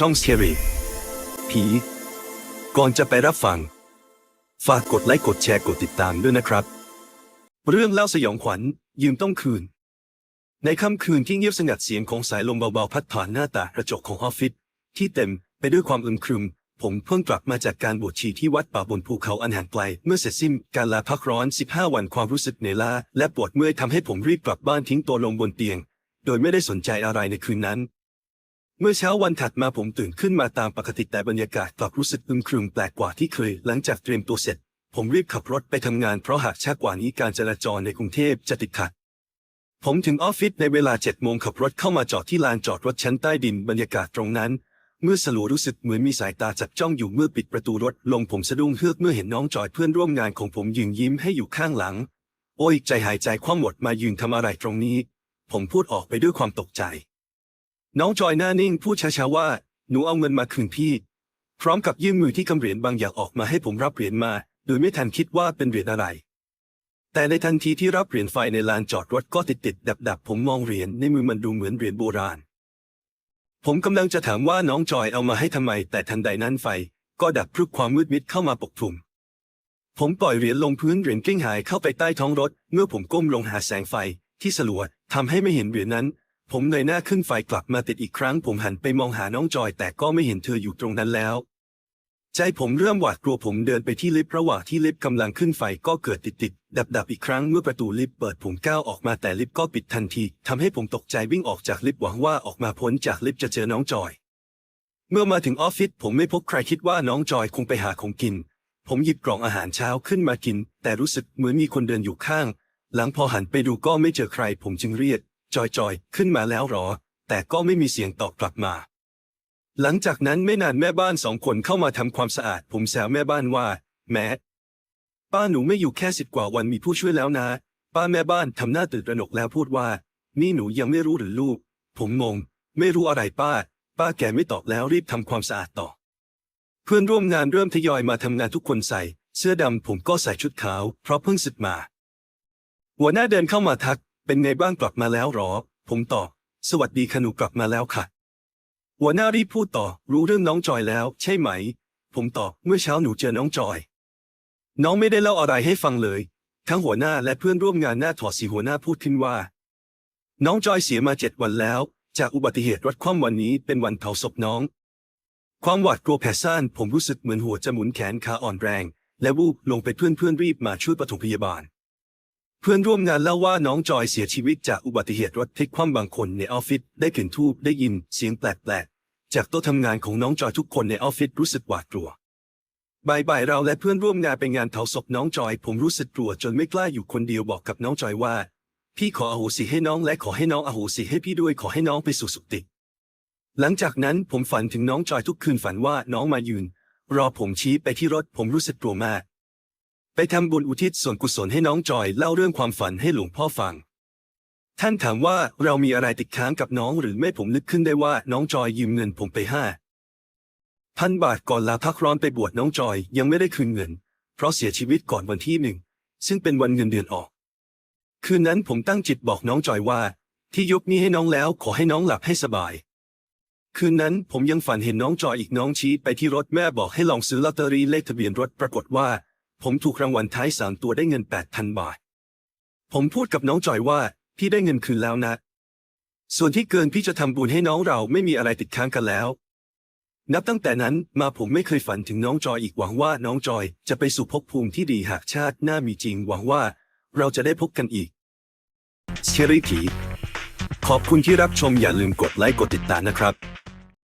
ช่องเชียรีผี ก่อนจะไปรับฟัง ฝากกดไลค์กดแชร์กดติดตามด้วยนะครับ เรื่องเล่าสยองขวัญยืมต้องคืน ในค่ำคืนที่เงียบสงัดเสียงของสายลมเบาๆพัดผ่านหน้าต่างกระจกของออฟฟิศที่เต็มไปด้วยความอึมครึม ผมเพิ่งกลับมาจากการบวชชีที่วัดป่าบนภูเขาอันห่างไกล เมื่อเสร็จสิ้นการลาพักร้อน 15 วันความรู้สึกเหนื่อยล้าและปวดเมื่อยทำให้ผมรีบกลับบ้านทิ้งตัวลงบนเตียง โดยไม่ได้สนใจอะไรในคืนนั้น เมื่อเช้าวันถัดมาผมตื่นขึ้นมาตามปกติแต่บรรยากาศกลับรู้สึกอึมครึมแปลกกว่าที่เคย หลังจากเตรียมตัวเสร็จ ผมรีบขับรถไปทำงานเพราะหากช้ากว่านี้การจราจรในกรุงเทพจะติดขัด ผมถึงออฟฟิศในเวลาเจ็ดโมงขับรถเข้ามาจอดที่ลานจอดรถชั้นใต้ดินบรรยากาศตรงนั้น เมื่อสลัวรู้สึกเหมือนมีสายตาจับจ้องอยู่เมื่อปิดประตูรถลงผมสะดุ้งเฮือกเมื่อเห็นน้องจอยเพื่อนร่วมงานของผมยืนยิ้มให้อยู่ข้างหลัง โอ้ยใจหายใจคว่ำหมดมายืนทำอะไรตรงนี้ ผมพูดออกไปด้วยความตกใจ น้องจอยหน้านิ่งพูดช้าๆว่า หนูเอาเงินมาคืนพี่ พร้อมกับยื่นมือที่กำเหรียญบางอย่างออกมาให้ผมรับเหรียญมา โดยไม่ทันคิดว่าเป็นเหรียญอะไร แต่ในทันทีที่รับเหรียญไฟในลานจอดรถก็ติดติดดับดับๆผมมองเหรียญในมือมันดูเหมือนเหรียญโบราณ ผมกำลังจะถามว่าน้องจอยเอามาให้ทำไม แต่ทันใดนั้นไฟ ก็ดับพรึบความมืดมิดเข้ามาปกคลุม ผมปล่อยเหรียญลงพื้นเหรียญกลิ้งหายเข้าไปใต้ท้องรถ เมื่อผมก้มลงหาแสงไฟที่สลัวทำให้ไม่เห็นเหรียญนั้น ผมเงยหน้าขึ้นไฟกลับมาติดอีกครั้ง ผมหันไปมองหาน้องจอย แต่ก็ไม่เห็นเธออยู่ตรงนั้นแล้ว ใจผมเริ่มหวาดกลัวผมเดินไปที่ลิฟต์ระหว่างที่ลิฟต์กำลังขึ้นไฟก็เกิดติดติดดับดับอีกครั้งเมื่อประตูลิฟต์เปิดผมก้าวออกมาแต่ลิฟต์ก็ปิดทันทีทำให้ผมตกใจวิ่งออกจากลิฟต์หวังว่าออกมาพ้นจากลิฟต์จะเจอน้องจอย เมื่อมาถึงออฟฟิศผมไม่พบใครคิดว่าน้องจอยคงไปหาของกิน ผมหยิบกล่องอาหารเช้าขึ้นมากิน แต่รู้สึกเหมือนมีคนเดินอยู่ข้าง หลังพอหันไปดูก็ไม่เจอใคร ผมจึงเรียก จอยจอยขึ้นมาแล้วหรอ แต่ก็ไม่มีเสียงตอบกลับมา หลังจากนั้นไม่นานแม่บ้านสองคนเข้ามาทำความสะอาด ผมแซวแม่บ้านว่า แม่ป้าหนูไม่อยู่แค่สิบกว่าวันมีผู้ช่วยแล้วนะ ป้าแม่บ้านทำหน้าตื่นตระหนกแล้วพูดว่า นี่หนูยังไม่รู้หรือลูก ผมงง ไม่รู้อะไรป้า ป้าแกไม่ตอบแล้วรีบทำความสะอาดต่อ เพื่อนร่วมงานเริ่มทยอยมาทำงานทุกคนใส่ เสื้อดำผมก็ใส่ชุดขาว เพราะเพิ่งสึกมา หัวหน้าเดินเข้ามาทัก เป็นไงบ้างกลับมาแล้วหรอ ผมตอบ สวัสดีค่ะหนูกลับมาแล้วค่ะ หัวหน้ารีบพูดต่อ รู้เรื่องน้องจอยแล้ว ใช่ไหม ผมตอบ เมื่อเช้าหนูเจอน้องจอย น้องไม่ได้เล่าอะไรให้ฟังเลย ทั้งหัวหน้าและเพื่อนร่วมงานหน้าถอดสีหัวหน้าพูดขึ้นว่า น้องจอยเสียมาเจ็ดวันแล้ว จากอุบัติเหตุรถคว่ำวันนี้เป็นวันเผาศพน้อง ความหวาดกลัวแผ่ซ่านผมรู้สึกเหมือนหัวจะหมุนแขนขาอ่อนแรง และวูบลงไปเพื่อนเพื่อนรีบมาช่วยปฐมพยาบาล พื่อนร่วมงานเล่าว่าน้องจอยเสียชีวิตจากอุบัติเหตุรถพลิกคว่ำบางคนในออฟฟิศได้กลิ่นทูบได้ยินเสียงแปลกๆ จากโต๊ะทำงานของน้องจอยทุกคนในออฟฟิศรู้สึกหวาดกลัวบ่ายๆเราและเพื่อนร่วมงานไปงานเผาศพน้องจอย ผมรู้สึกกลัวจนไม่กล้าอยู่คนเดียวบอกกับน้องจอยว่า พี่ขออโหสิให้น้องและขอให้น้องอโหสิให้พี่ด้วยขอให้น้องไปสู่สุคติหลังจากนั้นผมฝันถึงน้องจอยทุกคืนฝันว่าน้องมายืน รอผมชี้ไปที่รถผมรู้สึกกลัวมาก ไปทำบุญอุทิศส่วนกุศลให้น้องจอยเล่าเรื่องความฝันให้หลวงพ่อฟัง ท่านถามว่าเรามีอะไรติดค้างกับน้องหรือไม่ผมนึกขึ้นได้ว่าน้องจอยยืมเงินผมไปห้าพันบาทก่อนลาพักร้อนไปบวชน้องจอยยังไม่ได้คืนเงิน เพราะเสียชีวิตก่อนวันที่หนึ่งซึ่งเป็นวันเงินเดือนออก คืนนั้นผมตั้งจิตบอกน้องจอยว่า ที่ยกนี้ให้น้องแล้วขอให้น้องหลับให้สบาย คืนนั้นผมยังฝันเห็นน้องจอยอีกน้องชี้ไปที่รถแม่บอกให้ลองซื้อลอตเตอรี่เลขทะเบียนรถปรากฏว่า ผมถูกรางวัลท้ายสามตัวได้เงินแปดพันบาท ผมพูดกับน้องจอยว่า พี่ได้เงินคืนแล้วนะ ส่วนที่เกินพี่จะทำบุญให้น้องเราไม่มีอะไรติดค้างกันแล้ว นับตั้งแต่นั้นมาผมไม่เคยฝันถึงน้องจอยอีกหวังว่าน้องจอยจะไปสู่ภพภูมิที่ดีหากชาติหน้ามีจริงหวังว่าเราจะได้พบกันอีกเชอรี่ผีขอบคุณที่รับชมอย่าลืมกดไลค์กดติดตามนะครับ